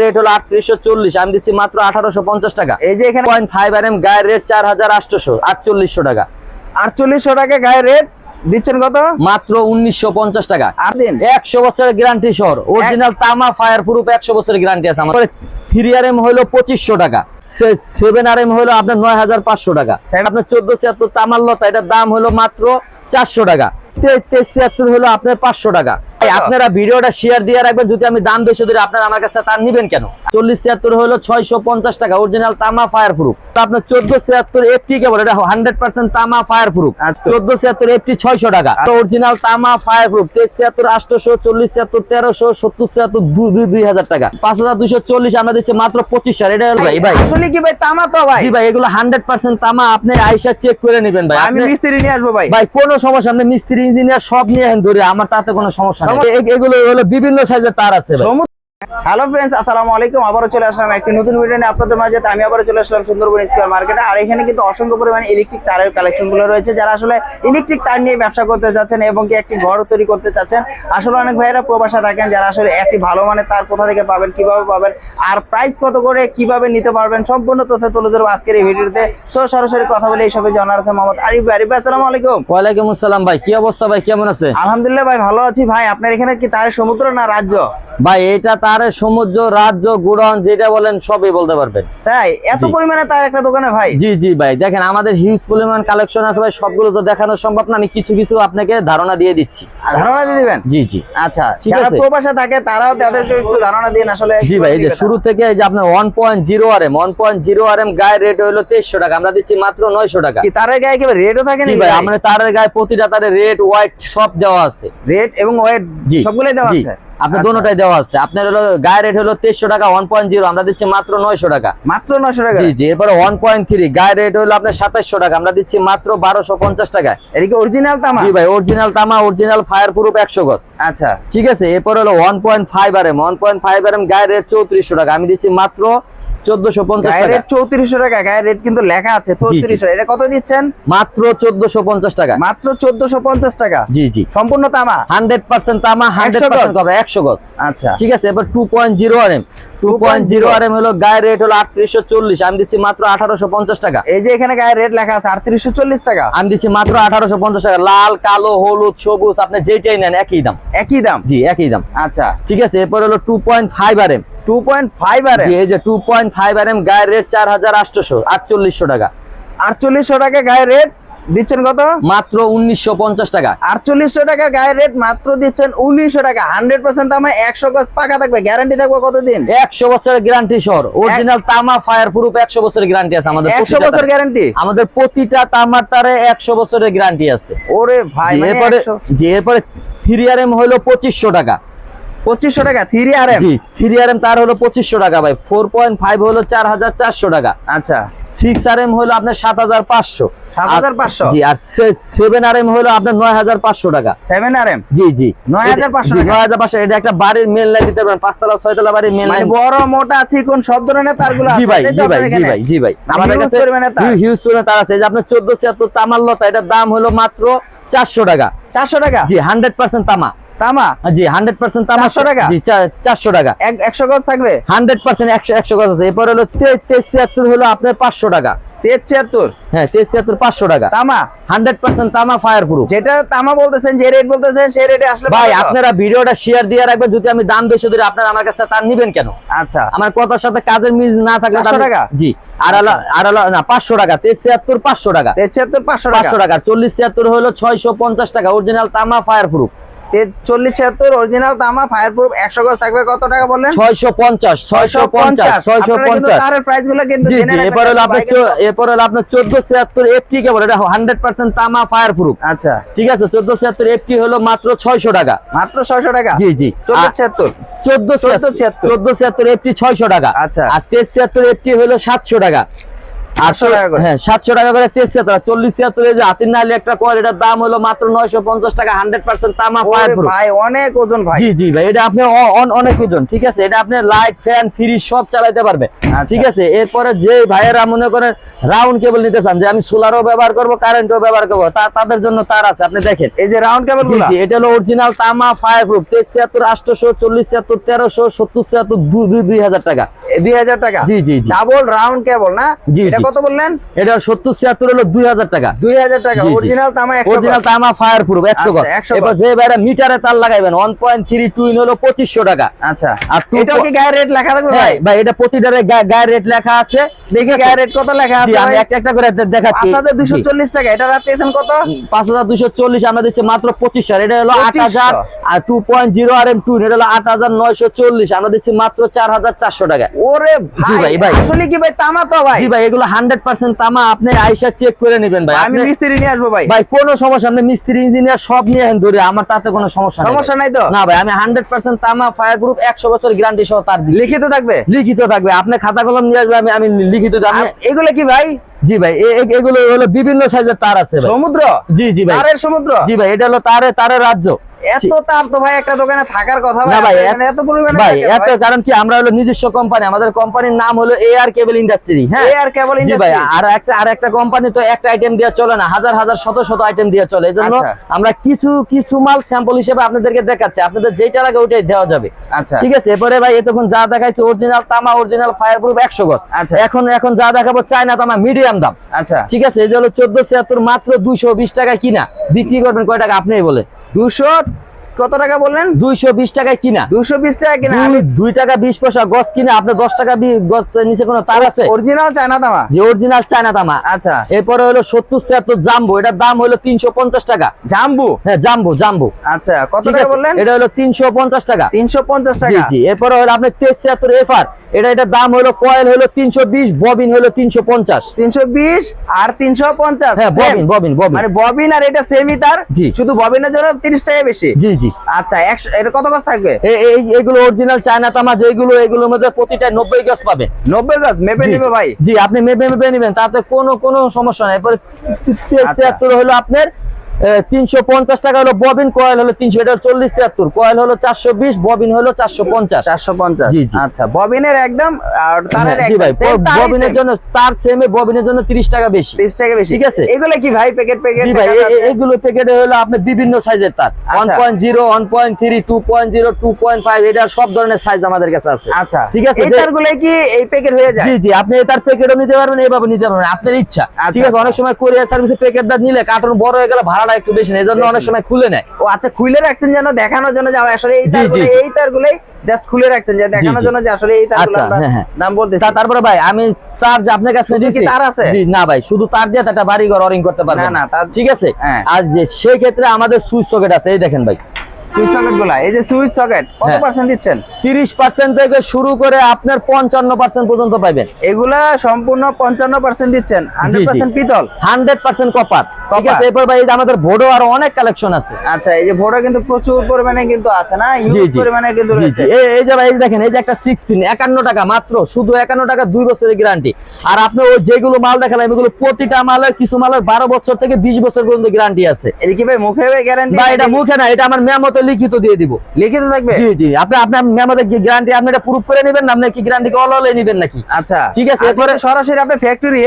Rate হলো আটত্রিশশো চল্লিশ আমি দিচ্ছি মাত্র আঠারোশো পঞ্চাশ টাকা। এই যে এখানে পয়েন্ট ফাইভ আর এম গায়ের রেট চার হাজার আটশোশো আটচল্লিশশো টাকা। আটচল্লিশশো টাকা গায়ে রেট দিচ্ছেন কত? মাত্র উনিশশো পঞ্চাশ টাকা। আর দিন। একশো বছরের গ্যারান্টি সহ অরিজিনাল তামা ফায়ার প্রুফ একশো বছরের গ্যারান্টি আছে আমার। থ্রি আর এম হলো পঁচিশশো টাকা। সেভেন আর এম হলো আপনার নয় হাজার পাঁচশো টাকা। আপনার চোদ্দ ছিয়াত্তর তামার লতা এটার দাম হলো মাত্র চারশো টাকা। তেইশ ছিয়াত্তর হলো আপনার পাঁচশো টাকা। আপনারা ভিডিওটা শেয়ার দিয়ে রাখবেন যদি আমি দাম বেশি ধরে আপনারা আমার কাছে তার নিবেন কেন? চল্লিশ ছিয়াত্তর হলো ছয়শো পঞ্চাশ টাকা অরিজিনাল তামা ফায়ার প্রুফ আপনার চোদ্দ ছিয়াত্তর এফটি কেবল এটা হান্ড্রেড পার্সেন্ট তামা ফায়ার প্রুফ। চোদ্দ ছিয়াত্তর এফটি ছয়শো টাকা। অরিজিনাল তামা ফায়ার প্রুফ তেইশ ছিয়াত্তর আটশোশো চল্লিশ ছিয়াত্তর তেরোশো সত্তর ছিয়াত্তর দুই দুই হাজার টাকা। পাঁচ হাজার দুইশো চল্লিশ আমরা দিচ্ছি মাত্র পঁচিশ হাজার এটা হলো ভাই ভাই আসলে কি ভাই তামা তো ভাই। ভাই এগুলো হান্ড্রেড পার্সেন্ট তামা আপনি আইসা চেক করে নেবেন ভাই। আমি মিস্ত্রি নিয়ে আসব ভাই। ভাই কোনো সমস্যা নেই মিস্ত্রি ইঞ্জিনিয়ার সব নিয়ে ধরে আমার তাতে কোনো সমস্যা এগুলো হলো বিভিন্ন সাইজের তার আছে হ্যালো ফ্রেন্ডস আসসালামু আলাইকুম। আবারও চলে আসলাম একটি নতুন ভিডিও নিয়ে আপনাদের মাঝে। আমি আবারও চলে আসলাম সুন্দরবন স্কোয়ার মার্কেটে আর এখানে কিন্তু অসংখ্য পরিমাণে ইলেকট্রিক তারের কালেকশনগুলো রয়েছে। যারা আসলে ইলেকট্রিক তার নিয়ে ব্যবসা করতে যাচ্ছেন এবং কি একটি ঘর তৈরি করতে চাচ্ছেন আসলে অনেক ভাইয়েরা প্রবাসা থাকেন যারা আসলে একটি ভালো মানের তার কোথা থেকে পাবেন কীভাবে পাবেন আর প্রাইস কত করে কীভাবে নিতে পারবেন সম্পূর্ণ তথ্য তুলে ধরবো আজকের এই ভিডিওতে সো সরাসরি কথা বলে এইসবে জানার আছে মোহাম্মদ আরিফ ভাই। আরিফ ভাই আসসালামু আলাইকুম। ওয়ালাইকুম আসসালাম ভাই কি অবস্থা ভাই? কেমন আছে? আলহামদুলিল্লাহ ভাই ভালো আছি। ভাই আপনার এখানে কি তারের সমুদ্র না রাজ্য? ভাই এটা তার সমুদ্র রাজ্য গুড়ন যেটা বলেন সবই বলতে পারবেন। তাই? এত। পরিমাণে তার একটা দোকানে ভাই? জি জি ভাই। দেখেন আমাদের হিউজ পরিমাণ কালেকশন আছে ভাই সবগুলো তো দেখানো সম্ভব না। আমি কিছু কিছু আপনাকে ধারণা দিয়ে দিচ্ছি। ধারণা দিয়ে দিবেন? জি জি। আচ্ছা ঠিক যারা আছে। প্রবাসে থাকে তারাও তাদেরকে একটু ধারণা দিন আসলে জি ভাই এই যে শুরু থেকে এই যে আপনার one point zero R M one point zero আর গায়ের রেট হলো তেইশশো টাকা। আমরা দিচ্ছি মাত্র নয়শো টাকা। কি তারের গায়ে কি রেটও থাকে জি ভাই আমাদের তারের গায়ে প্রতিটা তারের রেট হোয়াইট সব দেওয়া আছে। রেট এবং ওয়েট জি সবগুলোই দেওয়া আছে? আপনার আচ্ছা। দেওয়া আছে। আপনার হলো গায়ের রেট হলো তেইশশো টাকা ওয়ান পয়েন্ট জিরো আমরা দিচ্ছি মাত্র নয়শো টাকা। মাত্র 900 টাকা? জি জি এরপরে ওয়ান পয়েন্ট থ্রি গায়ের রেট হলো আপনার সাতাশশো টাকা আমরা দিচ্ছি মাত্র বারোশো পঞ্চাশ টাকা এদিকে অরিজিনাল তামা? জি ভাই অরিজিনাল তামা অরিজিনাল ফায়ার প্রুফ একশো গজ। আচ্ছা। ঠিক আছে এরপর হলো one point five R M one point five R M গায়ের রেট চৌত্রিশশো টাকা আমি দিচ্ছি মাত্র 1450 টাকা। রেট কিন্তু লেখা আছে 3400 এটা কত দিচ্ছেন? মাত্র 1450 টাকা। মাত্র 1450 টাকা? জি জি। সম্পূর্ণ তামা? 100% তামা 100% গজ? আচ্ছা। ঠিক আছে এবার 2.0 আরএম 2.0 আরএম আমি দিচ্ছি মাত্র টাকা। এই যে এখানে গায়ের রেট লেখা আছে 3840 টাকা। আমি টাকা। লাল কালো হলুদ সবুজ আপনি যেটাই নেন একই দাম। একই দাম? জি একই দাম। আচ্ছা। ঠিক আছে এরপর হলো 2.5 আরএম 2.5 আরএম জি এই যে 2.5 আরএম গায়ের রেট 4800 4800 টাকা। 4800 টাকা গায়ের রেট দিচ্ছেন কত? মাত্র উনিশশো পঞ্চাশ টাকা। আটচল্লিশশো টাকা গায়ের রেট মাত্র দিচ্ছেন উনিশশো টাকা। হান্ড্রেড পার্সেন্ট আমার একশো গজ পাকা থাকবে। গ্যারান্টি থাকবে কতদিন? একশো বছরের গ্যারান্টি সর। অরিজিনাল তামা ফায়ার প্রুফ একশো বছরের গ্যারান্টি আছে আমাদের একশো বছর গ্যারান্টি আমাদের প্রতিটা তামার তারে একশো বছরের গ্যারান্টি আছে। ওরে ভাই মানে এরপরে 100 জি এরপরে থ্রি আর এম হলো পঁচিশশো টাকা। পঁচিশশো টাকা three R M three R M তার হলো পঁচিশশো টাকা ভাই। ফোর পয়েন্ট ফাইভ হলো চার হাজার চারশো টাকা। আচ্ছা। সিক্স আর এম হলো আপনার সাত হাজার পাঁচশো। জি আর সেভেন আর এম হলো আপনার নয় হাজার পাঁচশো টাকা। সেভেন আর এম জি জি। 9,500 জি, টাকা। 9,500 এটা একটা বাড়ির মেল লাইন দিতে পারবেন পাঁচতলা ছয়তলা বাড়ির মেল মানে লাইন বড় মোটা সব ধরনের তারগুলো জি ভাই জি ভাই জি ভাই জি ভাই। আমাদের কাছে হিউজ পরিমাণে তার আছে। যে আপনার চোদ্দ ছিয়াত্তর তামার লতা এটার দাম হলো মাত্র চারশো টাকা। চারশো টাকা? জি হান্ড্রেড পার্সেন্ট তামা। তামা? জি হান্ড্রেড পার্সেন্ট তামা 400 টাকা? জি চারশো টাকা। এক- একশো গজ থাকবে? হান্ড্রেড পার্সেন্ট একশো একশো কথা আছে। এরপর হলো হলো আপনার পাঁচশো টাকা। তেজ ছিয়াত্তর? হ্যাঁ তেইশ ছিয়াত্তর পাঁচশো টাকা। তামা? হান্ড্রেড পার্সেন্ট তামা ফায়ার প্রুফ যেটা তামা বলতেছেন যে রেট বলতেছেন সেই রেটে আসলে ভাই আপনারা ভিডিওটা শেয়ার দিয়ে রাখবেন। যদি আমি দাম বেশি ধরে আপনারা আমার কাছে তার নিবেন কেন? আচ্ছা। আমার কথার সাথে কাজের মিল না থাকলে 400 টাকা? জি আর হলো আর হলো না পাঁচশো টাকা তেইশ ছিয়াত্তর পাঁচশো টাকা। তেজ ছিয়াত্তর পাঁচশো টাকা। পাঁচশো টাকা চল্লিশ ছিয়াত্তর হলো ছয়শো পঞ্চাশ টাকা অরিজিনাল তামা ফায়ার প্রুফ তেজ চল্লিশ ছিয়াত্তর অরিজিনাল তামা ফায়ার প্রুফ একশো গজ থাকবে কত টাকা বললেন? ছয়শো পঞ্চাশ ছয়শো পঞ্চাশ ছয়শো পঞ্চাশ। প্রাইসগুলো কিন্তু জি জেনে জি রাখবেন, এরপর হলো আপনার এরপর হলো আপনার চোদ্দ ছিয়াত্তর এফটি কেবল এটা হান্ড্রেড পার্সেন্ট তামা ফায়ার প্রুফ আচ্ছা। ঠিক আছে চোদ্দ ছিয়াত্তর এফটি হলো মাত্র ছয়শো টাকা। মাত্র ছয়শো টাকা? জি জি। ছিয়াত্তর? চোদ্দ ছিয়াত্তর। চোদ্দ ছিয়াত্তর। এফটি ছয়শো টাকা। আচ্ছা। আর তেইশ ছিয়াত্তর এফটি হলো সাতশো টাকা। আটশো টাকা করে। হ্যাঁ সাতশো টাকা করে তেইশ ছিয়াত্তর চল্লিশ ছিয়াত্তর এই যে হাতির নালি একটা কয়েল এটার দাম হলো মাত্র নয়শো পঞ্চাশ টাকা হান্ড্রেড পার্সেন্ট তামা ওরে ফায়ার প্রুফ ভাই অনেক ওজন ভাই। জি জি ভাই এটা আপনি অনেক ওজন ঠিক আছে? এটা আপনি লাইট ফ্যান ফ্রিজ সব চালাতে পারবে। ঠিক আছে? এরপরে যে ভাইয়েরা মনে করেন রাউন্ড কেবল নিতে চান যে আমি সোলারও ব্যবহার করব কারেন্টও ব্যবহার করব তাদের জন্য তার আছে আপনি দেখেন। এই যে রাউন্ড কেবল জি এটা হলো অরিজিনাল তামা ফায়ার প্রুফ তেইশ ছিয়াত্তর আটশোশো চল্লিশ ছিয়াত্তর তেরোশো সত্তর ছিয়াত্তর দুই দুই হাজার টাকা। দুই হাজার টাকা? জি জি ডাবল রাউন্ড কেবল না? জি, এটা কত বললেন? এটা হলো টাকা। টাকা। অরিজিনাল তামা অরিজিনাল তামা ফায়ার প্রুফ আচ্ছা, গজ। এবার যে বাইরে মিটারে তার লাগাইবেন ওয়ান পয়েন্ট থ্রি টুইন হলো টাকা। আচ্ছা। আর two কি গায়ের রেট লেখা থাকবে ভাই? ভাই এটা প্রতিটারে গায়ের রেট লেখা আছে। দেখি গায়ের রেট কত লেখা আছে আমি একটা একটা করে দেখাচ্ছি। পাঁচ হাজার দুশো জি। চল্লিশ টাকা। এটা রাত দিয়েছেন কত? পাঁচ হাজার দুশো চল্লিশ আমরা দিচ্ছি মাত্র পঁচিশ হাজার এটা হলো আট হাজার আর two point zero R M two এটা হলো আট হাজার নয়শো চল্লিশ আমরা দিচ্ছি মাত্র চার হাজার চারশো টাকা। ওরে ভাই ভাই, ভাই। আসলে কি ভাই তামা তো ভাই। জি ভাই এগুলো হান্ড্রেড পার্সেন্ট তামা আপনি আইসা চেক করে নেবেন ভাই। আমি মিস্ত্রি নিয়ে আসব ভাই। ভাই কোনো সমস্যা আপনি মিস্ত্রি ইঞ্জিনিয়ার সব নিয়ে আইন ধরে। আমার তাতে কোনো সমস্যা সমস্যা নাই তো? না ভাই আমি হান্ড্রেড পার্সেন্ট তামা ফায়ার প্রুফ একশো বছর গ্যারান্টি সহ তার লিখিত থাকবে? লিখিত থাকবে। আপনি খাতা কলম নিয়ে আসবে আমি আমি লিখিত এগুলো কি ভাই? জি ভাই এগুলো হলো বিভিন্ন সাইজের তার আছে সমুদ্র? জি জি ভাই। তারের সমুদ্র? জি ভাই এটা হলো তারে তারে রাজ্য। এত তার তো ভাই একটা দোকানে থাকার কথা না ভাই, এত পরিমাণে ভাই এত কারণ কি আমরা হলো নিজস্ব কোম্পানি আমাদের কোম্পানির নাম হলো এআর কেবল ইন্ডাস্ট্রি হ্যাঁ? এই কেবল জি ভাই আর একটা আর একটা কোম্পানি তো একটা আইটেম দিয়ে চলে না হাজার হাজার শত শত আইটেম দিয়ে চলে। এই। আমরা কিছু কিছু মাল স্যাম্পল হিসেবে আপনাদেরকে দেখাচ্ছি আপনাদের যেটা লাগে ওইটাই দেওয়া যাবে। আচ্ছা। ঠিক আছে এরপরে ভাই এতক্ষণ যা দেখাইছে অরিজিনাল তামা অরিজিনাল ফায়ার প্রুফ একশো গজ। আচ্ছা। এখন এখন যা দেখাবো চায়না তামা মিডিয়াম দাম। আচ্ছা। ঠিক আছে এই যে হলো চোদ্দ ছিয়াত্তর মাত্র দুইশো বিশ টাকা কিনা বিক্রি করবেন কয় টাকা আপনি বলে দুশো কত টাকা বললেন? দুইশো বিশ টাকায় কিনা। দুশো বিশ টাকা কিনা? আমি দুই- টাকা বিশ পয়সা গছ কিনে আপনার দশ টাকা গছ নিচে কোনো তার আছে? অরিজিনাল চায়না তামা? যে অরিজিনাল চায়না তামা। আচ্ছা। এরপরে হলো সত্তর ছিয়াত্তর জাম্বো এটার দাম হলো তিনশো পঞ্চাশ টাকা। জাম্বু? হ্যাঁ জাম্বো জাম্বো। আচ্ছা কত টাকা বললেন? এটা হলো তিনশো পঞ্চাশ টাকা। তিনশো পঞ্চাশ টাকা। জি এরপরে হলো আপনার তেইশ ছিয়াত্তর এফআর এটা এটার দাম হলো কয়েল হলো তিনশো বিশ ববিন হলো তিনশো পঞ্চাশ। তিনশো বিশ আর তিনশো পঞ্চাশ হ্যাঁ ববিন ববিন ববিন। মানে ববিন আর এটা সেমই তার জি। শুধু ববিনের জন্য তিরিশ টাকা বেশি। জি জি। আচ্ছা একশো এটা কত গাছ থাকবে? এই এগুলো অরিজিনাল চায়না তামা যেগুলো এগুলোর মধ্যে প্রতিটা নব্বই গাছ পাবে। নব্বই গাছ? মেপে নেবে ভাই। জি আপনি মেপে মেপে নেবেন তাতে কোনো কোনো সমস্যা নাই। এরপরে আচ্ছা। ছিয়াত্তর হলো আপনার তিনশো পঞ্চাশ টাকা হলো ববিন কয়েল হলো তিনশো এটা চল্লিশ ছিয়াত্তর। কয়েল হলো চারশো বিশ ববিন হলো চারশো পঞ্চাশ। চারশো পঞ্চাশ। জি, জি। আচ্ছা ববিনের একদম আর তারের হ্যাঁ, ববিনের জন্য তার সেমে ববিনের জন্য তিরিশ টাকা বেশি। 30 টাকা বেশি। ঠিক আছে। এগুলো কি ভাই প্যাকেট প্যাকেট জি ভাই এগুলো প্যাকেটে হলো আপনার বিভিন্ন সাইজের তার। ওয়ান আচ্ছা। Point zero one point three two point zero two point five এটা সব ধরনের সাইজ আমাদের কাছে আছে। আচ্ছা। ঠিক আছে? এই তারগুলো কি এই প্যাকেট হয়ে যায়? জি জি আপনি তার প্যাকেটও নিতে পারবেন এইভাবে নিতে পারবেন আপনার ইচ্ছা। আচ্ছা, ঠিক আছে? অনেক আচ্ছা। সময় কোরিয়ার সার্ভিসে প্যাকেটটা নিলে কার্টন বড় হয়ে গেলে ভাড়াটা একটু বেশি নেই এজন্য অনেক সময় খুলে নেয় ও আচ্ছা খুলে রাখছেন যেন দেখানোর জন্য যে আসলে এই তারগুলো। এই তারগুলোই জাস্ট খুলে রাখছেন যে দেখানোর জন্য যে আসলে এই তারগুলো নাম আমরা হ্যাঁ, হ্যাঁ। দাম বলতেছি তারপরে ভাই আমি তার যে আপনার কাছে কি তার আছে? না ভাই শুধু তার দিয়ে একটা বাড়ি ঘর অরিং করতে পারবে না, না, ঠিক আছে হ্যাঁ। আর যে সেই ক্ষেত্রে আমাদের সুইচ সকেট আছে এই দেখেন ভাই সুইচ সকেটগুলা এই যে সুইচ সকেট কত। পার্সেন্ট দিচ্ছেন? তিরিশ পার্সেন্ট থেকে শুরু করে আপনার পঞ্চান্ন পার্সেন্ট পর্যন্ত পাইবেন। এগুলা সম্পূর্ণ পঞ্চান্ন পার্সেন্ট দিচ্ছেন হান্ড্রেড পার্সেন্ট পিতল? হান্ড্রেড পার্সেন্ট কপার ঠিক আছে এরপর ভাই আমাদের ভোডো আরও অনেক কালেকশন আছে। আচ্ছা এই যে ভোটা কিন্তু প্রচুর পরিমাণে কিন্তু আছে না? জি জি। পরিমাণে কিন্তু রয়েছে। এই- এই যে ভাই দেখেন এই যে একটা সিক্স পিন একান্ন টাকা মাত্র শুধু একান্ন টাকা দুই বছরের গ্যারান্টি আর আপনি ওই যেগুলো মাল দেখালাম এগুলো প্রতিটা মালের কিছু মালের বারো বছর থেকে বিশ বছর পর্যন্ত গ্যারান্টি আছে। এটা কি ভাই মুখে গ্যারান্টি এটা মুখে না এটা আমার মেমোতে লিখিত দিয়ে দিব। লিখিত থাকবে? জি জি। আপনি আপনার মেমোতে গ্যারান্টি আপনি এটা প্রুফ করে নেবেন আপনি কি গ্যারান্টি নেবেন নাকি? আচ্ছা। ঠিক আছে, আর এরপরে- সরাসরি আপনি ফ্যাক্টরি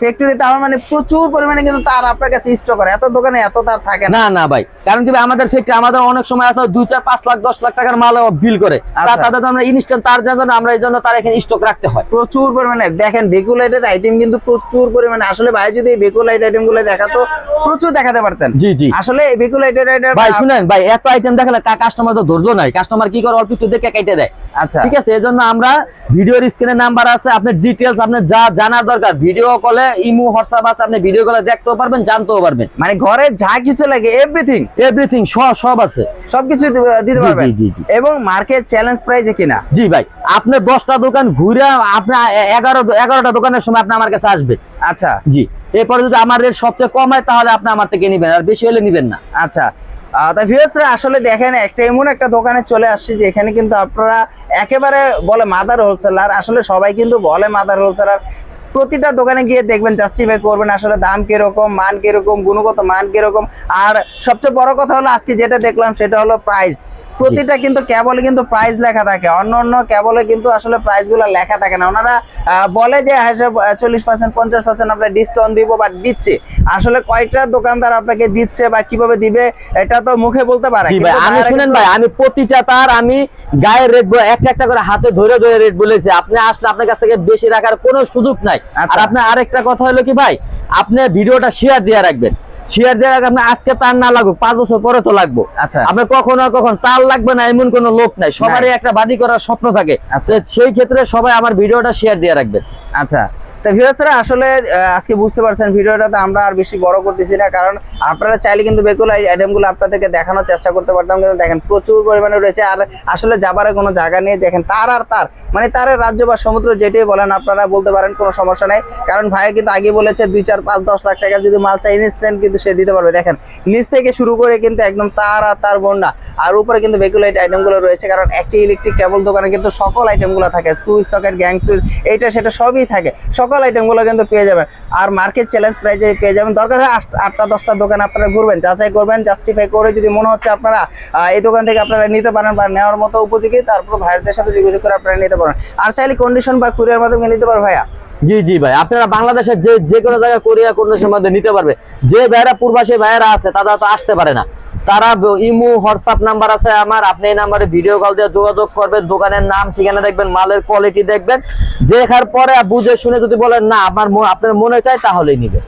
ফ্যাক্টরিতে আমার মানে প্রচুর পরিমাণে কিন্তু তার আপনার কাছে স্টক করে। এত দোকানে এত তার থাকে না। না ভাই। কারণ কি আমাদের ফ্যাক্টরি আমাদের অনেক সময় আছে দুই চার পাঁচ লাখ দশ লাখ টাকার মাল বিল করে। আচ্ছা। তাদের আমরা ইনস্ট্যান্ট তার জন্য আমরা এই জন্য তার এখানে স্টক রাখতে হয়। প্রচুর পরিমাণে। দেখেন বেকুলাইটেড আইটেম কিন্তু প্রচুর পরিমাণে। আসলে ভাই যদি এই বেকুলাইট আইটেমগুলো দেখাতো প্রচুর দেখাতে পারতেন। জি জি। আসলে বেকুলাইটেড আইটেম ভাই শুনেন ভাই এত আইটেম দেখালে কাস্টমার তো ধৈর্য নাই। কাস্টমার কি করে অল্প একটু দেখে কেটে দেয়? আচ্ছা। ঠিক আছে এজন্য আমরা ভিডিওর স্ক্রিনে নাম্বার আছে আপনার ডিটেলস আপনি যা জানার দরকার ভিডিও কলে ইমো হোয়াটসঅ্যাপ আছে আপনি ভিডিও কলে দেখতেও পারবেন জানতেও পারবেন। মানে ঘরে যা কিছু লাগে এভরিথিং এভরিথিং সব সব আছে। সবকিছু দিতে পারবেন? জি, জি। এবং মার্কেট চ্যালেঞ্জ প্রাইজে কিনা? জি ভাই আপনি দশটা দোকান ঘুরে আপনি এগারো এগারোটা দোকানের সময় আপনি আমার কাছে আসবেন। আচ্ছা। জি এরপরে যদি আমার রেট সবচেয়ে কম হয় তাহলে আপনি আমার থেকে নেবেন আর বেশি হলে নেবেন না। আচ্ছা তা আসলে দেখেন, একটা এমন একটা দোকানে চলে আসছি যে এখানে কিন্তু আপনারা একেবারে বলে মাদার হোলসেলার আসলে সবাই কিন্তু বলে মাদার হোলসেলার প্রতিটা দোকানে গিয়ে দেখবেন জাস্টিফাই করবেন আসলে দাম কীরকম, মান কীরকম, গুণগত মান কীরকম। আর সবচেয়ে বড় কথা হলো, আজকে যেটা দেখলাম, সেটা হলো প্রাইস প্রতিটা কিন্তু কেবলে কিন্তু প্রাইস লেখা থাকে। অন্য অন্য কেবলে কিন্তু আসলে প্রাইসগুলো লেখা থাকে না। ওনারা বলে যে হ্যাঁ চল্লিশ পার্সেন্ট পঞ্চাশ পার্সেন্ট আমরা ডিসকাউন্ট দিব বা দিচ্ছে। আসলে কয়টা দোকানদার আপনাকে দিচ্ছে বা কীভাবে দিবে এটা তো মুখে বলতে পারে আমি শুনেন ভাই আমি প্রতিটা তার আমি গায়ের রেট একটা একটা করে হাতে ধরে ধরে রেট বলেছি। আপনি আসলে আপনার কাছ থেকে বেশি রাখার কোনো সুযোগ নাই। আচ্ছা। আর আপনার আরেকটা কথা হলো কি ভাই আপনি ভিডিওটা শেয়ার দিয়ে রাখবেন। শেয়ার দেওয়ার আপনি আজকে তার না লাগুক পাঁচ বছর পরে তো লাগবো। আচ্ছা। আপনার কখন আর কখন তার লাগবে না এমন কোনো লোক নাই। সবারই একটা বাড়ি করার স্বপ্ন থাকে। আচ্ছা। সেই ক্ষেত্রে সবাই আমার ভিডিওটা শেয়ার দিয়ে রাখবেন। আচ্ছা। তো ভিউয়ার্সরা, আসলে আজকে বুঝতে পারছেন ভিডিওটা তো আমরা আর বেশি বড় করতেছি না, কারণ আপনারা চাইলে কিন্তু বেকুল আইটেমগুলো আপনাদেরকে দেখানোর চেষ্টা করতে পারতাম, কিন্তু দেখেন প্রচুর পরিমাণে রয়েছে, আর আসলে যাবার কোনো জায়গা নেই, দেখেন তার আর তার মানে তার রাজ্য বা সমুদ্র যেটাই বলেন আপনারা বলতে পারেন কোনো সমস্যা নেই, কারণ ভাই কিন্তু আগে বলেছে দুই, চার, পাঁচ, দশ লাখ টাকা যদি মাল চাই ইনস্ট্যান্ট কিন্তু সে দিতে পারবে, দেখেন, নিচ থেকে শুরু করে কিন্তু একদম তার আর তার বন্যা, আর উপরে কিন্তু বেকুলাইট আইটেমগুলো রয়েছে, কারণ একটি ইলেকট্রিক কেবল দোকানে কিন্তু সকল আইটেমগুলো থাকে, সুইচ, সকেট, গ্যাং সুইচ, এইটা, সেটা সবই থাকে সকল আইটেমগুলো কিন্তু পেয়ে যাবেন। আর মার্কেট চ্যালেঞ্জ প্রাইজে পেয়ে যাবেন। দরকার হয় আট- আটটা, দশটা দোকান আপনারা ঘুরবেন, যাচাই করবেন জাস্টিফাই করে যদি মনে হচ্ছে আপনারা এই দোকান থেকে আপনারা নিতে পারেন বা নেওয়ার মতো উপযোগী, তারপর ভাইয়াদের সাথে যোগাযোগ করে আপনারা নিতে পারেন। আর চাইলে কন্ডিশন বা কুরিয়ার মাধ্যমে নিতে পারেন ভাইয়া। জি জি ভাই। আপনারা বাংলাদেশের যে যে কোনো জায়গায় কোরিয়া কন্ডিশনের মধ্যে নিতে পারবে। যে ভাইয়েরা পূর্বাসী ভাইয়েরা আছে, তারা তো আসতে পারে না। তারা ইমো, হোয়াটসঅ্যাপ নাম্বার আছে আমার। আপনি এই নাম্বারে ভিডিও কল দিয়ে যোগাযোগ করবেন, দোকানের নাম, ঠিকানা দেখবেন, মালের কোয়ালিটি দেখবেন। দেখার পরে বুঝে শুনে যদি বলেন, না, আমার আপনার মনে চায় তাহলেই নিবে।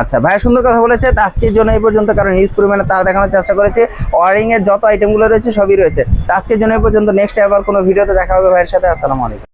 আচ্ছা ভাইয়া সুন্দর কথা বলেছে। আজকের জন্য এই পর্যন্ত, কারণ হিউজ পরিমাণে তারা দেখানোর চেষ্টা করেছে। ওয়ারিং এর যত আইটেমগুলো রয়েছে, সবই রয়েছে। আজকের জন্য এই পর্যন্ত। নেক্সট আবার কোনো ভিডিওতে দেখা হবে, ভাইয়ের সাথে। আসসালামু আলাইকুম।